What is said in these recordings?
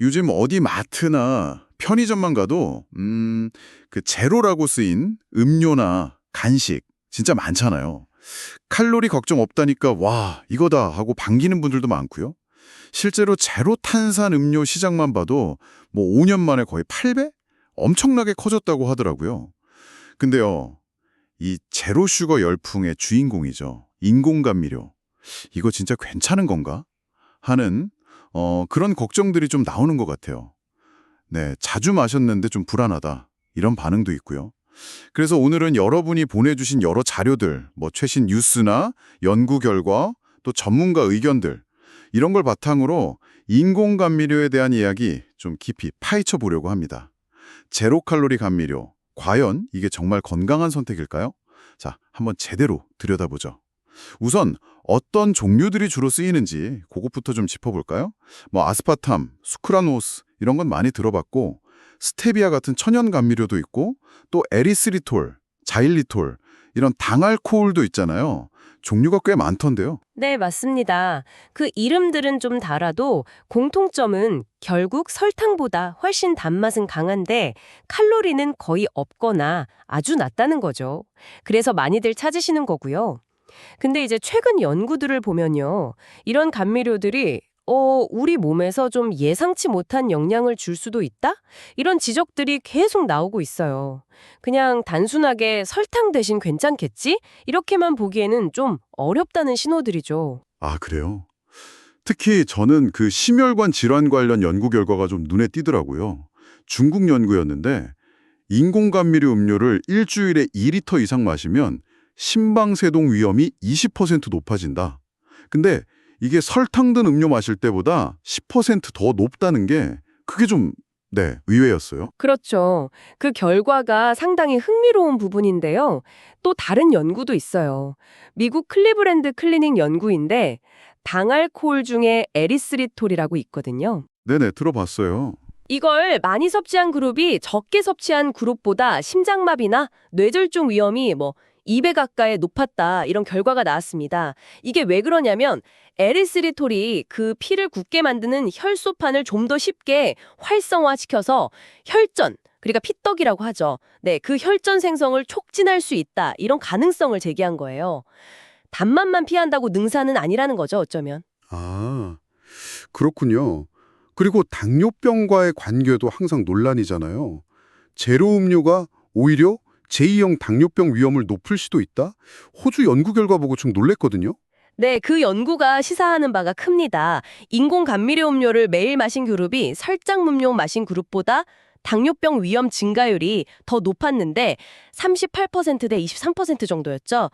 요즘 어디 마트나 편의점만 가도 음, 그 제로라고 쓰인 음료나 간식 진짜 많잖아요. 칼로리 걱정 없다니까 와 이거다 하고 반기는 분들도 많고요. 실제로 제로 탄산 음료 시장만 봐도 뭐 5년 만에 거의 8배? 엄청나게 커졌다고 하더라고요. 근데요. 이 제로 슈거 열풍의 주인공이죠. 인공감미료. 이거 진짜 괜찮은 건가? 하는 어, 그런 걱정들이 좀 나오는 것 같아요. 네, 자주 마셨는데 좀 불안하다. 이런 반응도 있고요. 그래서 오늘은 여러분이 보내주신 여러 자료들, 뭐 최신 뉴스나 연구 결과, 또 전문가 의견들, 이런 걸 바탕으로 인공 감미료에 대한 이야기 좀 깊이 파헤쳐 보려고 합니다. 제로 칼로리 감미료, 과연 이게 정말 건강한 선택일까요? 자, 한번 제대로 들여다보죠. 우선 어떤 종류들이 주로 쓰이는지 그것부터 좀 짚어볼까요? 뭐 아스파탐, 수크라노스 이런 건 많이 들어봤고 스테비아 같은 천연 감미료도 있고 또 에리스리톨, 자일리톨 이런 당알코올도 있잖아요. 종류가 꽤 많던데요. 네, 맞습니다. 그 이름들은 좀 달아도 공통점은 결국 설탕보다 훨씬 단맛은 강한데 칼로리는 거의 없거나 아주 낮다는 거죠. 그래서 많이들 찾으시는 거고요. 근데 이제 최근 연구들을 보면요. 이런 감미료들이 어, 우리 몸에서 좀 예상치 못한 영향을 줄 수도 있다? 이런 지적들이 계속 나오고 있어요. 그냥 단순하게 설탕 대신 괜찮겠지? 이렇게만 보기에는 좀 어렵다는 신호들이죠. 아, 그래요? 특히 저는 그 심혈관 질환 관련 연구 결과가 좀 눈에 띄더라고요. 중국 연구였는데 인공감미료 음료를 일주일에 2리터 이상 마시면 심방세동 위험이 20% 높아진다. 근데 이게 설탕 든 음료 마실 때보다 10%더 높다는 게 그게 좀 네, 의외였어요. 그렇죠. 그 결과가 상당히 흥미로운 부분인데요. 또 다른 연구도 있어요. 미국 클리브랜드 클리닉 연구인데 당알코올 중에 에리스리톨이라고 있거든요. 네네, 들어봤어요. 이걸 많이 섭취한 그룹이 적게 섭취한 그룹보다 심장마비나 뇌졸중 위험이 뭐 2배 가까이 높았다 이런 결과가 나왔습니다. 이게 왜 그러냐면 에리스리톨이 그 피를 굳게 만드는 혈소판을 좀 더 쉽게 활성화시켜서 혈전 그러니까 피떡이라고 하죠. 네, 그 혈전 생성을 촉진할 수 있다 이런 가능성을 제기한 거예요. 단맛만 피한다고 능사는 아니라는 거죠, 어쩌면. 아, 그렇군요. 그리고 당뇨병과의 관계도 항상 논란이잖아요. 제로 음료가 오히려 제2형 당뇨병 위험을 높일 수도 있다? 호주 연구 결과 보고 좀 놀랬거든요. 네, 그 연구가 시사하는 바가 큽니다. 인공 감미료 음료를 매일 마신 그룹이 설탕 음료 마신 그룹보다 당뇨병 위험 증가율이 더 높았는데 38%대 23% 정도였죠.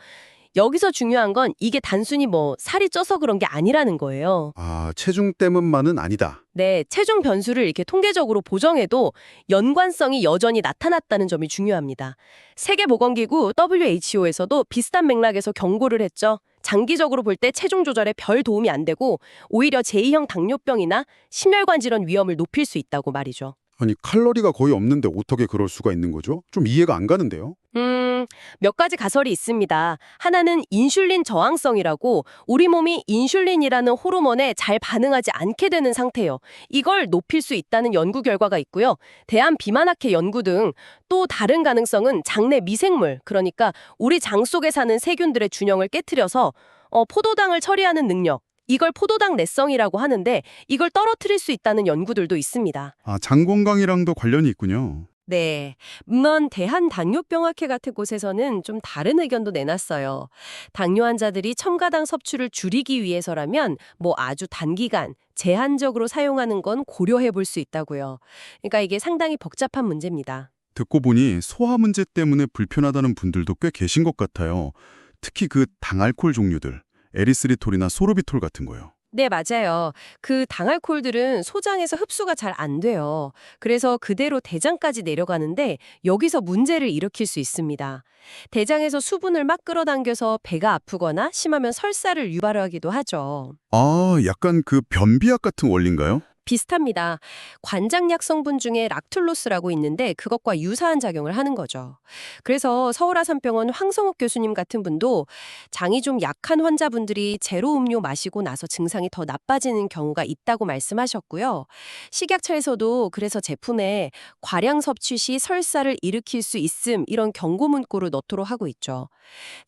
여기서 중요한 건 이게 단순히 뭐 살이 쪄서 그런 게 아니라는 거예요. 아, 체중 때문만은 아니다. 네, 체중 변수를 이렇게 통계적으로 보정해도 연관성이 여전히 나타났다는 점이 중요합니다. 세계보건기구 WHO에서도 비슷한 맥락에서 경고를 했죠. 장기적으로 볼 때 체중 조절에 별 도움이 안 되고 오히려 제2형 당뇨병이나 심혈관 질환 위험을 높일 수 있다고 말이죠. 아니, 칼로리가 거의 없는데 어떻게 그럴 수가 있는 거죠? 좀 이해가 안 가는데요. 음, 몇 가지 가설이 있습니다. 하나는 인슐린 저항성이라고 우리 몸이 인슐린이라는 호르몬에 잘 반응하지 않게 되는 상태요. 이걸 높일 수 있다는 연구 결과가 있고요. 대한 비만학회 연구 등 또 다른 가능성은 장내 미생물, 그러니까 우리 장 속에 사는 세균들의 균형을 깨트려서 어, 포도당을 처리하는 능력, 이걸 포도당 내성이라고 하는데 이걸 떨어뜨릴 수 있다는 연구들도 있습니다. 아, 장 건강이랑도 관련이 있군요. 네. 물론 대한당뇨병학회 같은 곳에서는 좀 다른 의견도 내놨어요. 당뇨 환자들이 첨가당 섭취를 줄이기 위해서라면 뭐 아주 단기간 제한적으로 사용하는 건 고려해 볼 수 있다고요. 그러니까 이게 상당히 복잡한 문제입니다. 듣고 보니 소화 문제 때문에 불편하다는 분들도 꽤 계신 것 같아요. 특히 그 당알콜 종류들, 에리스리톨이나 소르비톨 같은 거요. 네, 맞아요. 그 당알코올들은 소장에서 흡수가 잘 안 돼요. 그래서 그대로 대장까지 내려가는데 여기서 문제를 일으킬 수 있습니다. 대장에서 수분을 막 끌어당겨서 배가 아프거나 심하면 설사를 유발하기도 하죠. 아, 약간 그 변비약 같은 원리인가요? 비슷합니다. 관장약 성분 중에 락툴로스라고 있는데 그것과 유사한 작용을 하는 거죠. 그래서 서울아산병원 황성옥 교수님 같은 분도 장이 좀 약한 환자분들이 제로 음료 마시고 나서 증상이 더 나빠지는 경우가 있다고 말씀하셨고요. 식약처에서도 그래서 제품에 과량 섭취 시 설사를 일으킬 수 있음 이런 경고 문구를 넣도록 하고 있죠.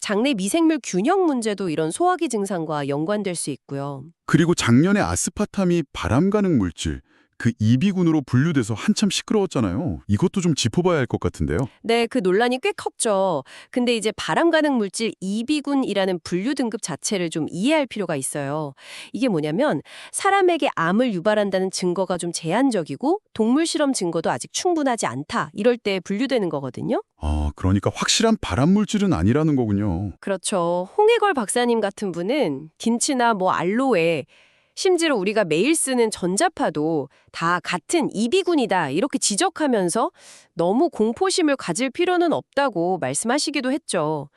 장내 미생물 균형 문제도 이런 소화기 증상과 연관될 수 있고요. 그리고 작년에 아스파탐이 바람 가는 물질, 그 이비군으로 분류돼서 한참 시끄러웠잖아요. 이것도 좀 짚어봐야 할 것 같은데요. 네, 그 논란이 꽤 컸죠. 근데 이제 바람 가능 물질 이비군이라는 분류 등급 자체를 좀 이해할 필요가 있어요. 이게 뭐냐면 사람에게 암을 유발한다는 증거가 좀 제한적이고 동물 실험 증거도 아직 충분하지 않다. 이럴 때 분류되는 거거든요. 아, 그러니까 확실한 발암 물질은 아니라는 거군요. 그렇죠. 홍해걸 박사님 같은 분은 김치나 뭐 알로에 심지어 우리가 매일 쓰는 전자파도 다 같은 이비군이다 이렇게 지적하면서 너무 공포심을 가질 필요는 없다고 말씀하시기도 했죠.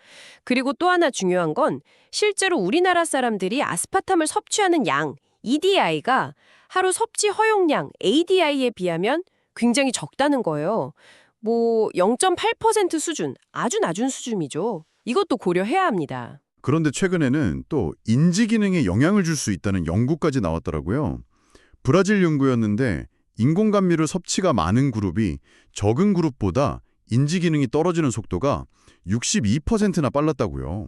그리고 또 하나 중요한 건 실제로 우리나라 사람들이 아스파탐을 섭취하는 양 EDI가 하루 섭취 허용량 ADI에 비하면 굉장히 적다는 거예요. 뭐 0.8% 수준, 아주 낮은 수준이죠. 이것도 고려해야 합니다. 그런데 최근에는 또 인지 기능에 영향을 줄 수 있다는 연구까지 나왔더라고요. 브라질 연구였는데 인공감미료 섭취가 많은 그룹이 적은 그룹보다 인지 기능이 떨어지는 속도가 62%나 빨랐다고요.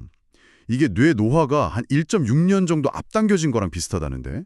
이게 뇌 노화가 한 1.6년 정도 앞당겨진 거랑 비슷하다는데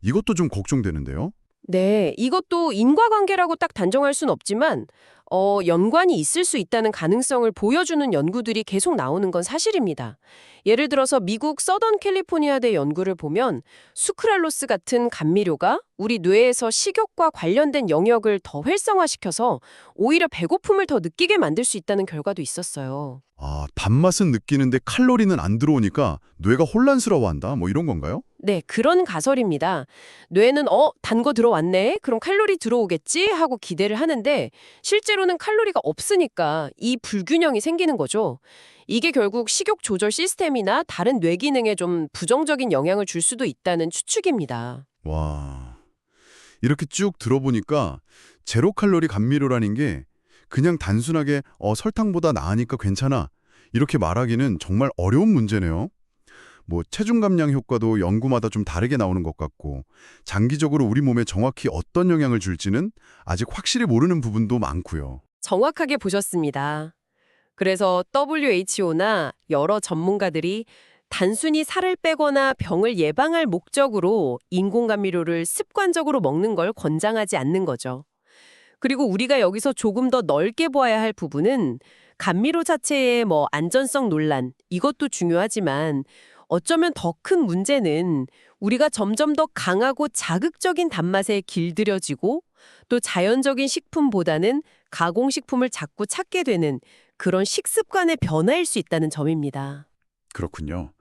이것도 좀 걱정되는데요. 네, 이것도 인과관계라고 딱 단정할 순 없지만 어, 연관이 있을 수 있다는 가능성을 보여주는 연구들이 계속 나오는 건 사실입니다. 예를 들어서 미국 서던 캘리포니아대 연구를 보면 수크랄로스 같은 감미료가 우리 뇌에서 식욕과 관련된 영역을 더 활성화시켜서 오히려 배고픔을 더 느끼게 만들 수 있다는 결과도 있었어요. 아, 단맛은 느끼는데 칼로리는 안 들어오니까 뇌가 혼란스러워한다. 뭐 이런 건가요? 네, 그런 가설입니다. 뇌는 어, 단 거 들어왔네. 그럼 칼로리 들어오겠지 하고 기대를 하는데 실제로는 칼로리가 없으니까 이 불균형이 생기는 거죠. 이게 결국 식욕 조절 시스템이나 다른 뇌 기능에 좀 부정적인 영향을 줄 수도 있다는 추측입니다. 와, 이렇게 쭉 들어보니까 제로 칼로리 감미료라는 게 그냥 단순하게 어, 설탕보다 나으니까 괜찮아 이렇게 말하기는 정말 어려운 문제네요. 뭐 체중 감량 효과도 연구마다 좀 다르게 나오는 것 같고 장기적으로 우리 몸에 정확히 어떤 영향을 줄지는 아직 확실히 모르는 부분도 많고요. 정확하게 보셨습니다. 그래서 WHO나 여러 전문가들이 단순히 살을 빼거나 병을 예방할 목적으로 인공감미료를 습관적으로 먹는 걸 권장하지 않는 거죠. 그리고 우리가 여기서 조금 더 넓게 보아야 할 부분은 감미료 자체의 뭐 안전성 논란 이것도 중요하지만 어쩌면 더 큰 문제는 우리가 점점 더 강하고 자극적인 단맛에 길들여지고 또 자연적인 식품보다는 가공식품을 자꾸 찾게 되는 그런 식습관의 변화일 수 있다는 점입니다. 그렇군요.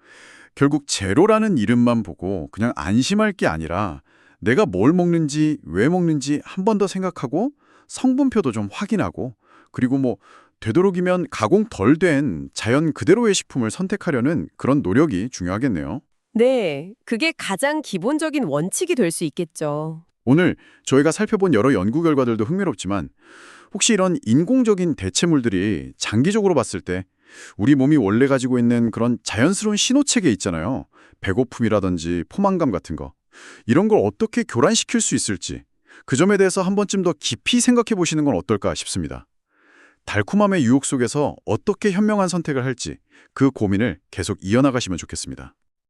결국 제로라는 이름만 보고 그냥 안심할 게 아니라 내가 뭘 먹는지 왜 먹는지 한 번 더 생각하고 성분표도 좀 확인하고 그리고 뭐 되도록이면 가공 덜 된 자연 그대로의 식품을 선택하려는 그런 노력이 중요하겠네요. 네, 그게 가장 기본적인 원칙이 될 수 있겠죠. 오늘 저희가 살펴본 여러 연구 결과들도 흥미롭지만 혹시 이런 인공적인 대체물들이 장기적으로 봤을 때 우리 몸이 원래 가지고 있는 그런 자연스러운 신호체계 있잖아요. 배고픔이라든지 포만감 같은 거. 이런 걸 어떻게 교란시킬 수 있을지 그 점에 대해서 한 번쯤 더 깊이 생각해 보시는 건 어떨까 싶습니다. 달콤함의 유혹 속에서 어떻게 현명한 선택을 할지 그 고민을 계속 이어나가시면 좋겠습니다.